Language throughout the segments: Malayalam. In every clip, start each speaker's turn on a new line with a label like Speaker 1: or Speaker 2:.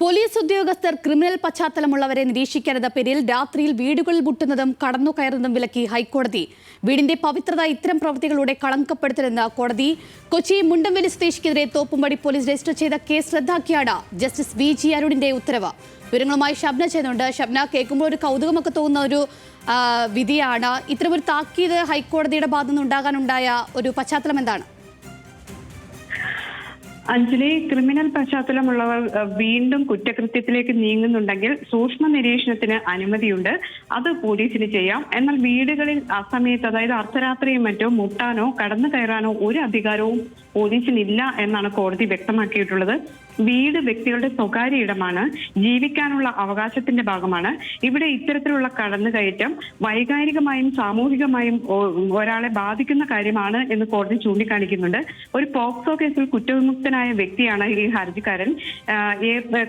Speaker 1: പോലീസ് ഉദ്യോഗസ്ഥർ ക്രിമിനൽ പശ്ചാത്തലമുള്ളവരെ നിരീക്ഷിക്കരുത് പേരിൽ രാത്രിയിൽ വീടുകളിൽ മുട്ടുന്നതും കടന്നു കയറുന്നതും വിലക്കി ഹൈക്കോടതി. വീടിന്റെ പവിത്രത ഇത്തരം പ്രവൃത്തികളിലൂടെ കളങ്കപ്പെടുത്തലെന്ന് കോടതി. കൊച്ചി മുണ്ടംവലി സ്വദേശിക്കെതിരെ തോപ്പുംപടി പോലീസ് രജിസ്റ്റർ ചെയ്ത കേസ് റദ്ദാക്കിയാണ് ജസ്റ്റിസ് വി ജി അരുണിന്റെ ഉത്തരവ്. വിവരങ്ങളുമായി ഷബ്ന ചെയ്യുന്നുണ്ട്. ഷബ്ന കേൾക്കുമ്പോൾ ഒരു കൗതുകമൊക്കെ തോന്നുന്ന ഒരു വിധിയാണ്. ഇത്തരമൊരു താക്കീത് ഹൈക്കോടതിയുടെ ഭാഗത്തുനിന്ന് ഉണ്ടാകാനുണ്ടായ ഒരു പശ്ചാത്തലം എന്താണ്
Speaker 2: അഞ്ജലി ക്രിമിനൽ പശ്ചാത്തലമുള്ളവർ വീണ്ടും കുറ്റകൃത്യത്തിലേക്ക് നീങ്ങുന്നുണ്ടെങ്കിൽ സൂക്ഷ്മ നിരീക്ഷണത്തിന് അനുമതിയുണ്ട്. അത് പോലീസിന് ചെയ്യാം. എന്നാൽ വീടുകളിൽ ആ സമയത്ത് അതായത് അർദ്ധരാത്രിയും മറ്റോ മുട്ടാനോ കടന്നു കയറാനോ ഒരു അധികാരവും പോലീസിനില്ല എന്നാണ് കോടതി വ്യക്തമാക്കിയിട്ടുള്ളത്. വീട് വ്യക്തികളുടെ സ്വകാര്യ ഇടമാണ്. ജീവിക്കാനുള്ള അവകാശത്തിന്റെ ഭാഗമാണ്. ഇവിടെ ഇത്തരത്തിലുള്ള കടന്നുകയറ്റം വൈകാരികമായും സാമൂഹികമായും ഒരാളെ ബാധിക്കുന്ന കാര്യമാണ് എന്ന് കോടതി ചൂണ്ടിക്കാണിക്കുന്നുണ്ട്. ഒരു പോക്സോ കേസിൽ കുറ്റവിമുക്തനായ വ്യക്തിയാണ് ഈ ഹർജിക്കാരൻ.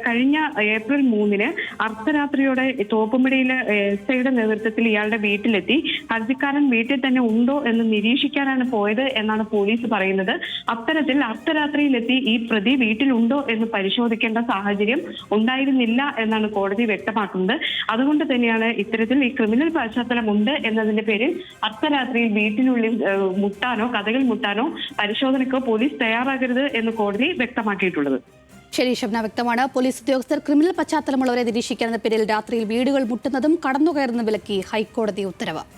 Speaker 2: കഴിഞ്ഞ ഏപ്രിൽ മൂന്നിന് അർദ്ധരാത്രിയോടെ തോപ്പുംപടിയിലെ എസ് ഐയുടെ നേതൃത്വത്തിൽ ഇയാളുടെ വീട്ടിലെത്തി. ഹർജിക്കാരൻ വീട്ടിൽ തന്നെ ഉണ്ടോ എന്ന് നിരീക്ഷിക്കാനാണ് പോയത് എന്നാണ് പോലീസ് പറയുന്നത്. അത്തരത്തിൽ അർദ്ധരാത്രിയിലെത്തി ഈ പ്രതി വീട്ടിലുണ്ടോ എന്ന് പരിശോധിക്കേണ്ട സാഹചര്യം ഉണ്ടായിരുന്നില്ല എന്നാണ് കോടതി വ്യക്തമാക്കുന്നത്. അതുകൊണ്ട് തന്നെയാണ് ഇത്തരത്തിൽ ഈ ക്രിമിനൽ പശ്ചാത്തലം ഉണ്ട് എന്നതിന്റെ പേരിൽ അർദ്ധരാത്രിയിൽ വീട്ടിനുള്ളിൽ മുട്ടാനോ കഥകൾ മുട്ടാനോ പരിശോധനയ്ക്കോ പോലീസ് തയ്യാറാകരുത് എന്ന് കോടതി വ്യക്തമാക്കിയിട്ടുള്ളത്.
Speaker 1: ശരി ശബ്ന വ്യക്തമാണ്. പോലീസ് ഉദ്യോഗസ്ഥർ ക്രിമിനൽ പശ്ചാത്തലമുള്ളവരെ നിരീക്ഷിക്കാൻ പേരിൽ രാത്രിയിൽ വീടുകൾ മുട്ടുന്നതും കടന്നുകയറുന്നതും വിലക്കി ഹൈക്കോടതി ഉത്തരവ്.